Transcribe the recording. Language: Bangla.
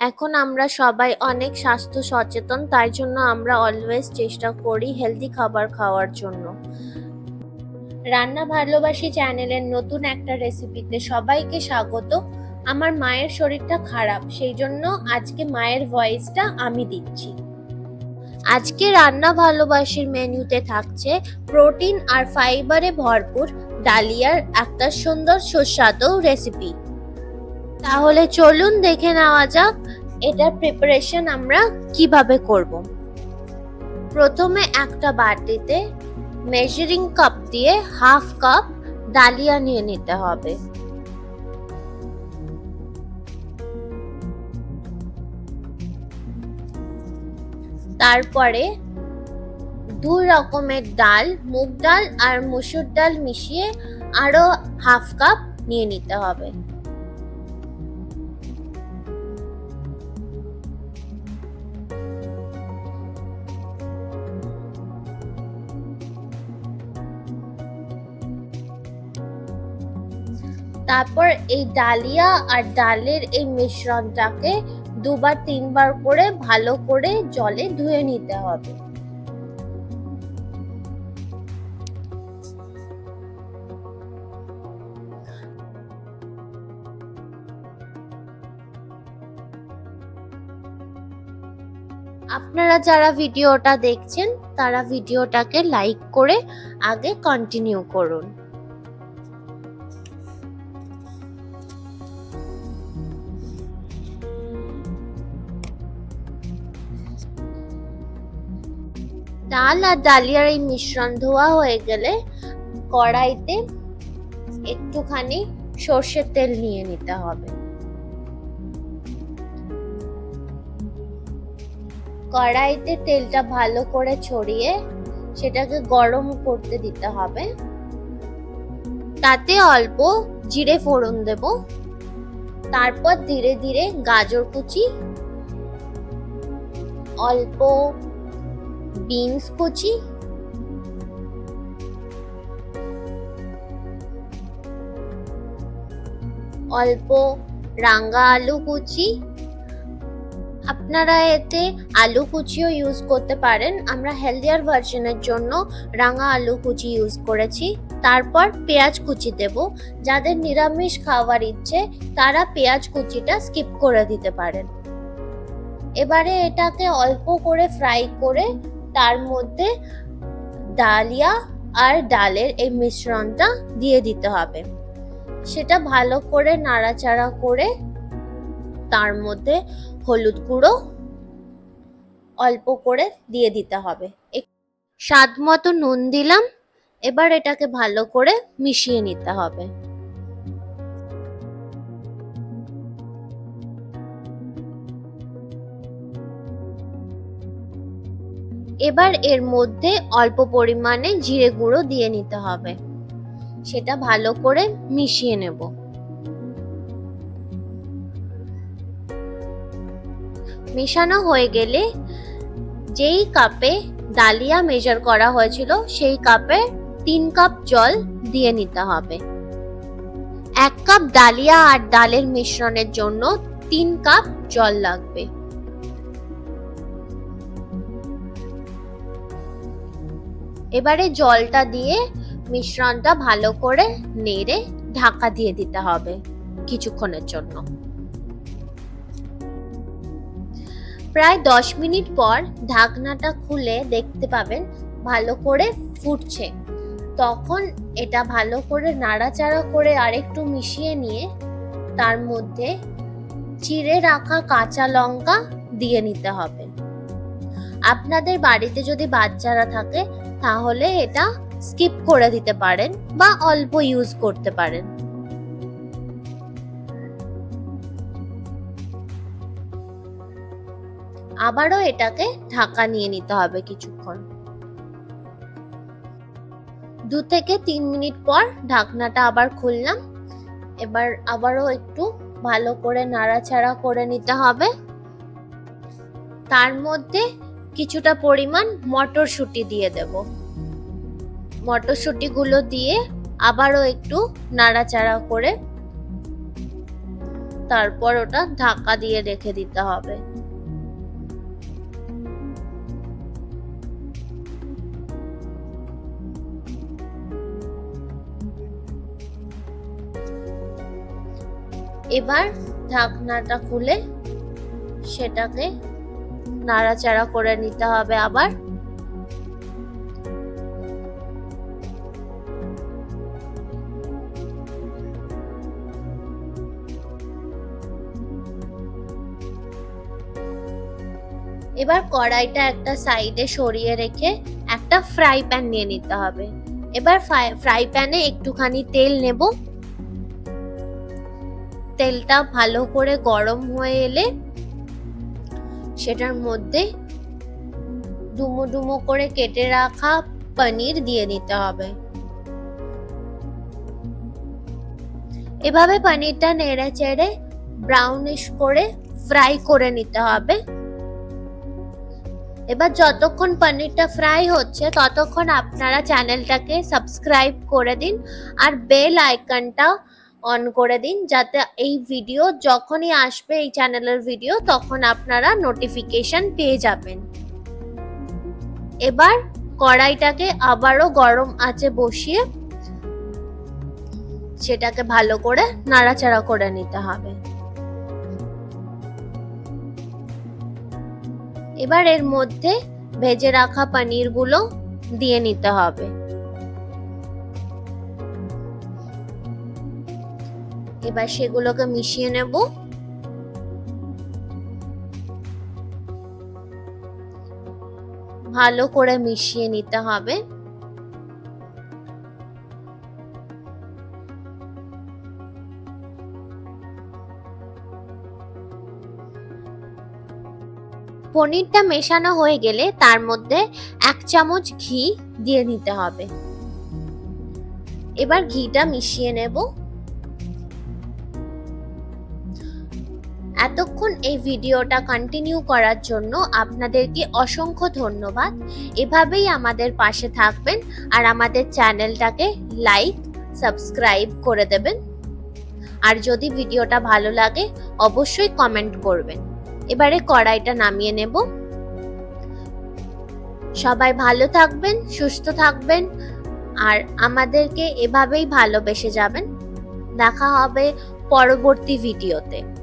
এখন আমরা সবাই অনেক স্বাস্থ্য সচেতন, তাই জন্য আমরা অলওয়েজ চেষ্টা করি হেলদি খাবার খাওয়ার জন্য। রান্না ভালোবাসি চ্যানেলের নতুন একটা রেসিপিতে সবাইকে স্বাগত। আমার মায়ের শরীরটা খারাপ, সেই জন্য আজকে মায়ের ভয়েসটা আমি দিচ্ছি। আজকে রান্না ভালোবাসির মেনুতে থাকছে প্রোটিন আর ফাইবারে ভরপুর, ডালিয়ার একটা সুন্দর সুস্বাদু রেসিপি তাহলে চলুন দেখে নেওয়া যাক এটার প্রিপারেশন আমরা কীভাবে করব। প্রথমে একটা বাটিতে মেজারিং কাপ দিয়ে হাফ কাপ ডালিয়া নিয়ে নিতে হবে। তারপরে দুই রকমের ডাল, মুগ ডাল আর মুসুর ডাল মিশিয়ে আরও হাফ কাপ নিয়ে নিতে হবে। তারপর এই ডালিয়া আর ডালের এই মিশ্রণটাকে দুবার, তিনবার করে ভালো করে জলে ধুয়ে নিতে হবে। আপনারা যারা ভিডিওটা দেখছেন, তারা ভিডিওটাকে লাইক করে আগে কন্টিনিউ করুন। ডাল আর ডালিয়ার এই মিশ্রণ ধোয়া হয়ে গেলে কড়াইতে একটুখানি সর্ষের তেল নিয়ে নিতে হবে। কড়াইতে তেলটা ভালো করে ছড়িয়ে সেটাকে গরম করতে দিতে হবে। তাতে অল্প জিরে ফোড়ন দেব। তারপর ধীরে ধীরে গাজর কুচি, অল্প বিনস কুচি। অল্প রাঙ্গা আলু কুচি। আপনারা এতে আলু কুচিও ইউজ করতে পারেন। আমরা হেলদিয়ার ভার্সনের জন্য রাঙা আলু কুচি ইউজ করেছি। তারপর পেঁয়াজ কুচি দেব। যাদের নিরামিষ খাওয়ার ইচ্ছে, তারা পেঁয়াজ কুচিটা স্কিপ করে দিতে পারেন। এবারে এটাকে অল্প করে ফ্রাই করে তার মধ্যে ডালিয়া আর ডালের এই মিশ্রণটা দিয়ে দিতে হবে। সেটা ভালো করে নাড়াচাড়া করে তার মধ্যে হলুদ গুঁড়ো অল্প করে দিয়ে দিতে হবে। স্বাদ মতো নুন দিলাম, এবার এটাকে ভালো করে মিশিয়ে নিতে হবে। এবার এর মধ্যে অল্প পরিমাণে জিরে গুঁড়ো দিয়ে নিতে হবে। সেটা ভালো করে মিশিয়ে নেব। মেশানো হয়ে গেলে যেই কাপে ডালিয়া মেজার করা হয়েছিল, সেই কাপে তিন কাপ জল দিয়ে নিতে হবে। এক কাপ ডালিয়া আর ডালের মিশ্রণের জন্য তিন কাপ জল লাগবে। এবারে জলটা দিয়ে মিশ্রণটা ভালো করে নেড়ে ঢাকা দিয়ে দিতে হবে কিছুক্ষণের জন্য। প্রায় দশ মিনিট পর ঢাকনাটা খুলে দেখতে পাবেন ভালো করে ফুটছে। তখন এটা ভালো করে নাড়াচাড়া করে আরেকটু মিশিয়ে নিয়ে তার মধ্যে চিড়ে রাখা কাঁচা লঙ্কা দিয়ে নিতে হবে। আপনাদের বাড়িতে যদি বাচ্চারা থাকে তাহলে এটা স্কিপ করে দিতে পারেন বা অল্প ইউজ করতে পারেন। আবারও এটাকে ঢাকা নিয়ে নিতে হবে কিছুক্ষণ। দু থেকে তিন মিনিট পর ঢাকনাটা আবার খুললাম। এবার আবারও একটু ভালো করে নাড়াচাড়া করে নিতে হবে। তার মধ্যে কিছুটা পরিমাণ মটরশুঁটি দিয়ে দেব। মটরশুঁটিগুলো দিয়ে আবারও একটু নাড়াচাড়া করে তারপর ওটা ঢাকা দিয়ে রেখে দিতে হবে। এবার ঢাকনাটা খুলে সেটাকে নাড়াচাড়া করে নিতে হবে আবার। এবার কড়াইটা একটা সাইডে সরিয়ে রেখে একটা ফ্রাই প্যান নিয়ে নিতে হবে। এবার ফ্রাই প্যানে একটুখানি তেল নেব। তেলটা ভালো করে গরম হয়ে এলে সেটার মধ্যে ডুমো ডুমো করে কেটে রাখা পনির দিয়ে দিতে হবে। এভাবে পনিরটা নেড়ে চেড়ে ব্রাউনিশ করে ফ্রাই করে নিতে হবে। এবার যতক্ষণ পনিরটা ফ্রাই হচ্ছে, ততক্ষণ আপনারা চ্যানেলটাকে সাবস্ক্রাইব করে দিন আর বেল আইকনটা অন করে দিন, যাতে এই ভিডিও যখনই আসবে, এই চ্যানেলের ভিডিও তখন আপনারা নোটিফিকেশন পেয়ে যাবেন। এবার কড়াইটাকে আবারও গরম আঁচে বসিয়ে সেটাকে ভালো করে নাড়াচাড়া করে নিতে হবে। এবার এর মধ্যে ভেজে রাখা পনিরগুলো দিয়ে নিতে হবে। এবার সেগুলোকে মিশিয়ে নেব। ভালো করে মিশিয়ে নিতে হবে। পনিরটা মেশানো হয়ে গেলে তার মধ্যে এক চামচ ঘি দিয়ে নিতে হবে। এবার ঘিটা মিশিয়ে নেব। এতক্ষণ এই ভিডিওটা কন্টিনিউ করার জন্য আপনাদেরকে অসংখ্য ধন্যবাদ। এভাবেই আমাদের পাশে থাকবেন আর আমাদের চ্যানেলটাকে লাইক সাবস্ক্রাইব করে দেবেন। আর যদি ভিডিওটা ভালো লাগে, অবশ্যই কমেন্ট করবেন। এবারে কড়াইটা নামিয়ে নেব। সবাই ভালো থাকবেন, সুস্থ থাকবেন, আর আমাদেরকে এভাবেই ভালোবেসে যাবেন। দেখা হবে পরবর্তী ভিডিওতে।